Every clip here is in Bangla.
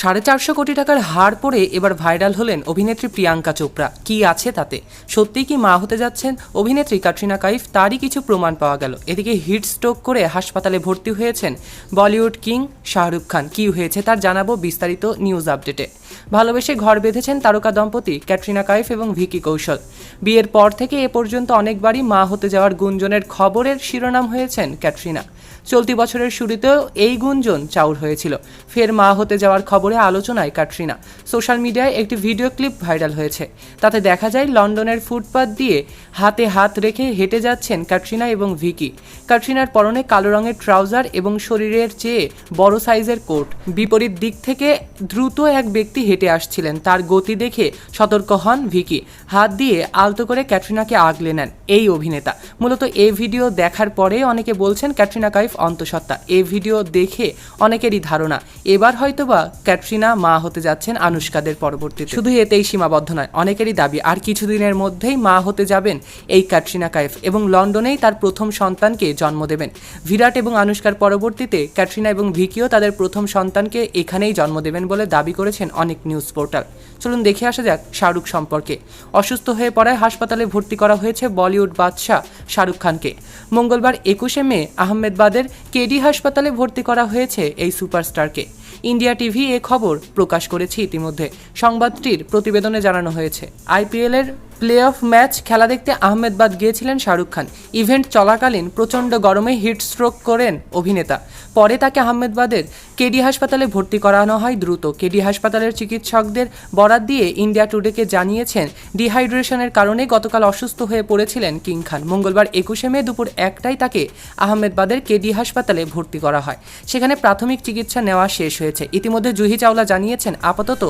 সাড়ে চারশো কোটি টাকার হার পরে এবার ভাইরাল হলেন অভিনেত্রী প্রিয়াঙ্কা চোপড়া। কি আছে তাতে? সত্যিই কি মা হতে যাচ্ছেন? অভিনেত্রী কাটরিনা কাইফ, তারই কিছু প্রমাণ পাওয়া গেল। এদিকে হিট স্ট্রোক করে হাসপাতালে ভর্তি হয়েছেন বলিউড কিং শাহরুখ খান। কি হয়েছে তার জানাব বিস্তারিত নিউজ আপডেটে। ভালোবেসে ঘর বেঁধেছেন তারকা দম্পতি ক্যাটরিনা কাইফ এবং ভিকি কৌশল। বিয়ের পর থেকে এ পর্যন্ত অনেকবারই মা হতে যাওয়ার গুঞ্জনের খবরের শিরোনাম হয়েছেন ক্যাটরিনা। চলতি বছরের শুরুতেও এই গুঞ্জন চাউর হয়েছিল। ফের মা হতে যাওয়ার খবরে আলোচনায় ক্যাটরিনা সোশ্যাল মিডিয়ায় একটি ভিডিও ক্লিপ ভাইরাল হয়েছে। তাতে দেখা যায় লন্ডনের ফুটপাথ দিয়ে হাতে হাত রেখে হেঁটে যাচ্ছেন ক্যাটরিনা এবং ভিকি। ক্যাটরিনার পরনে কালো রঙের ট্রাউজার এবং শরীরের চেয়ে বড় সাইজের কোট। বিপরীত দিক থেকে দ্রুত এক ব্যক্তি হেঁটে আসছিলেন। তার গতি দেখে সতর্ক হন ভিকি। হাত দিয়ে আলতো করে ক্যাটরিনাকে আগলে নেন। এই অভিনেতা। মূলত এই ভিডিও দেখার পরে অনেকে বলছেন ক্যাটরিনা কাইফ অন্তঃসত্ত্বা। এই ভিডিও দেখে অনেকেরই ধারণা, এবার হয়তোবা ক্যাটরিনা মা হতে যাচ্ছেন আনুষ্কাদের পরবর্তীতে। শুধু এতেই সীমাবদ্ধ নয়, অনেকেরই দাবি, আর কিছুদিনের মধ্যেই মা হতে যাবেন এই ক্যাটরিনা কাইফ এবং লন্ডনেই তার প্রথম সন্তানকে জন্ম দেবেন। বিরাট এবং আনুষ্কার পরবর্তীতে ক্যাটরিনা এবং ভিকিও তাদের প্রথম সন্তানকে এখানেই জন্ম দেবেন বলে দাবি করেছেন অনেক নিউজ পোর্টাল। চলুন দেখে আসা যাক শাহরুখ সম্পর্কে। অসুস্থ হয়ে পড়ায় হাসপাতালে ভর্তি করা হয়েছে বলিউড বাদশাহ শাহরুখ খানকে। মঙ্গলবার একুশে মে আহমেদবাদের কেডি হাসপাতালে ভর্তি করা হয়েছে এই সুপারস্টারকে। ইন্ডিয়া টিভি এ খবর প্রকাশ করেছে ইতিমধ্যে। সংবাদটির প্রতিবেদনে জানানো হয়েছে। আইপিএলের প্লে অফ ম্যাচ খেলা দেখতে আহমেদাবাদ গিয়েছিলেন শাহরুখ খান। ইভেন্ট চলাকালীন প্রচণ্ড গরমে হিট স্ট্রোক করেন অভিনেতা। পরে তাকে আহমেদাবাদের কেডি হাসপাতালে ভর্তি করানো হয় দ্রুত। কেডি হাসপাতালের চিকিৎসকদের বরাত দিয়ে ইন্ডিয়া টুডেকে জানিয়েছেন, ডিহাইড্রেশনের কারণে গতকাল অসুস্থ হয়ে পড়েছিলেন কিং খান। মঙ্গলবার একুশে মে দুপুর একটায় তাকে আহমেদাবাদের কেডি হাসপাতালে ভর্তি করা হয়। সেখানে প্রাথমিক চিকিৎসা নেওয়া শেষ হয়েছে। ইতিমধ্যে জুহি চাওলা জানিয়েছেন, আপাতত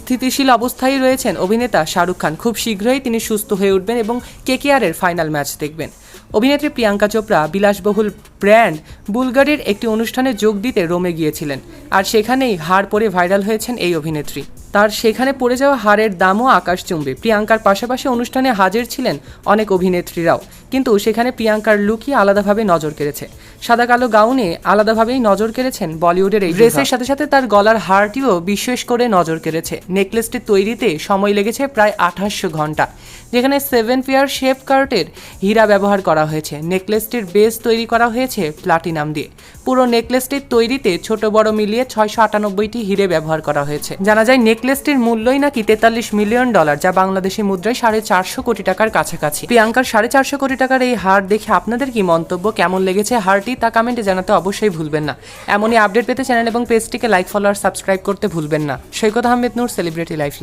স্থিতিশীল অবস্থায় রয়েছেন অভিনেতা শাহরুখ খান। খুব শীঘ্রই তিনি সুস্থ হয়ে উঠবেন এবং কেকেআরের ফাইনাল ম্যাচ দেখবেন। অভিনেত্রী প্রিয়াঙ্কা চোপড়া বিলাসবহুল ব্র্যান্ড বুলগারির একটি অনুষ্ঠানে যোগ দিতে রোমে গিয়েছিলেন। আর সেখানেই হার পরে ভাইরাল হয়েছেন এই অভিনেত্রী। তার সেখানে পড়ে যাওয়া হারের দামও আকাশ আকাশচুম্বী প্রিয়াঙ্কার পাশাপাশি অনুষ্ঠানে হাজির ছিলেন অনেক অভিনেত্রীরাও। কিন্তু সেখানে প্রিয়াঙ্কার লুকই আলাদাভাবে নজর কেড়েছে। সাদা কালো গাউনে আলাদাভাবেই নজর কেড়েছেন বলিউডের এই ড্রেসের সাথে সাথে তার গলার হারটিও বিশেষ করে নজর কেড়েছে। নেকলেসটি তৈরিতে সময় লেগেছে প্রায় আঠাশশো ঘণ্টা যেখানে সেভেন পেয়ার শেপ কার্টের হীরা ব্যবহার করা হয়েছে। নেকলেসটির বেস তৈরি করা হয়েছে প্লাটিনাম দিয়ে। পুরো নেকলেসটির তৈরিতে ছোট বড় মিলিয়ে ছয়শো আটানব্বইটি হিরে ব্যবহার করা হয়েছে। জানা যায় নেকলেসটির মূল্যই নাকি তেতাল্লিশ মিলিয়ন ডলার যা বাংলাদেশি মুদ্রায় সাড়ে চারশো কোটি টাকার কাছাকাছি। প্রিয়াঙ্কার সাড়ে চারশো কোটি টাকার এই হার দেখে আপনাদের কি মন্তব্য? কেমন লেগেছে হারটি? তা কমেন্টে জানাতে অবশ্যই ভুলবেন না। এমনই আপডেট পেতে চ্যানেল এবং পেজটিকে লাইক ফলো আর সাবস্ক্রাইব করতে ভুলবেন না। Saikat Ahmed Noor celebrity life